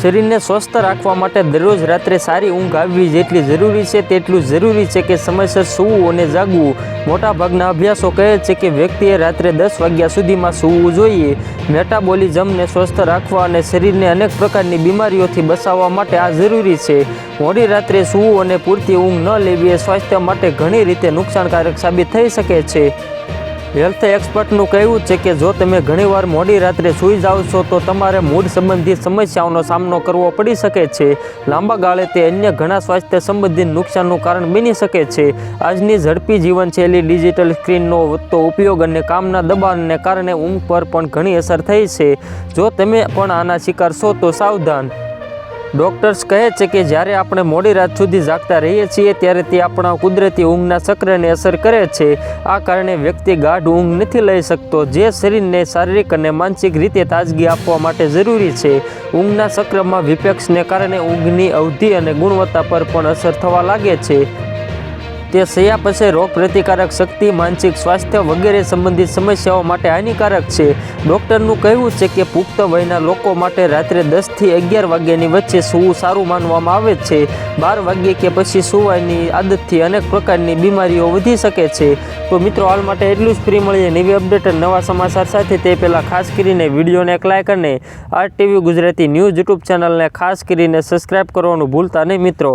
શરીરને સ્વસ્થ રાખવા માટે દરરોજ રાત્રે સારી ઊંઘ આવવી જેટલી જરૂરી છે તેટલું જરૂરી છે કે સમયસર સૂવું અને જાગવું. મોટાભાગના અભ્યાસો કહે છે કે વ્યક્તિએ રાત્રે દસ વાગ્યા સુધીમાં સૂવું જોઈએ. મેટાબોલિઝમને સ્વસ્થ રાખવા અને શરીરને અનેક પ્રકારની બીમારીઓથી બચાવવા માટે આ જરૂરી છે. મોડી રાત્રે સૂવું અને પૂરતી ઊંઘ ન લેવી એ સ્વાસ્થ્ય માટે ઘણી રીતે નુકસાનકારક સાબિત થઈ શકે છે. હેલ્થ એક્સપર્ટનું કહેવું છે કે જો તમે ઘણીવાર મોડી રાત્રે સૂઈ જાઓ છો, તો તમારે મૂડ સંબંધિત સમસ્યાઓનો સામનો કરવો પડી શકે છે. લાંબા ગાળે તે અન્ય ઘણા સ્વાસ્થ્ય સંબંધિત નુકસાનનું કારણ બની શકે છે. આજની ઝડપી જીવનશૈલી ડિજિટલ સ્ક્રીનનો વધતો ઉપયોગ અને કામના દબાણને કારણે ઊંઘ પર પણ ઘણી અસર થઈ છે. જો તમે પણ આના શિકાર છો, તો સાવધાન ડોક્ટર્સ કહે છે કે જ્યારે આપણે મોડી રાત સુધી જાગતા રહીએ છીએ, ત્યારે તે આપણા કુદરતી ઊંઘના ચક્રને અસર કરે છે. આ કારણે વ્યક્તિ ગાઢ ઊંઘ નથી લઈ શકતો, જે શરીરને શારીરિક અને માનસિક રીતે તાજગી આપવા માટે જરૂરી છે. ઊંઘના ચક્રમાં વિપેક્ષને કારણે ઊંઘની અવધિ અને ગુણવત્તા પર પણ અસર થવા લાગે છે. તે સયા પછી રોગ પ્રતિકારક શક્તિ, માનસિક સ્વાસ્થ્ય વગેરે સંબંધિત સમસ્યાઓ માટે હાનિકારક છે. ડૉક્ટરનું કહેવું છે કે પુખ્ત વયના લોકો માટે રાત્રે દસથી અગિયાર વાગ્યાની વચ્ચે સૂવું સારું માનવામાં આવે છે. બાર વાગ્યે કે પછી સૂવાની આદતથી અનેક પ્રકારની બીમારીઓ વધી શકે છે. તો મિત્રો, હાલ માટે એટલું જ. ફ્રી મળીએ નવી અપડેટ નવા સમાચાર સાથે. તે પહેલાં ખાસ કરીને વિડીયોને એક લાઇક અને R TV Gujarati news YouTube ચેનલને ખાસ કરીને સબસ્ક્રાઈબ કરવાનું ભૂલતા નહીં મિત્રો.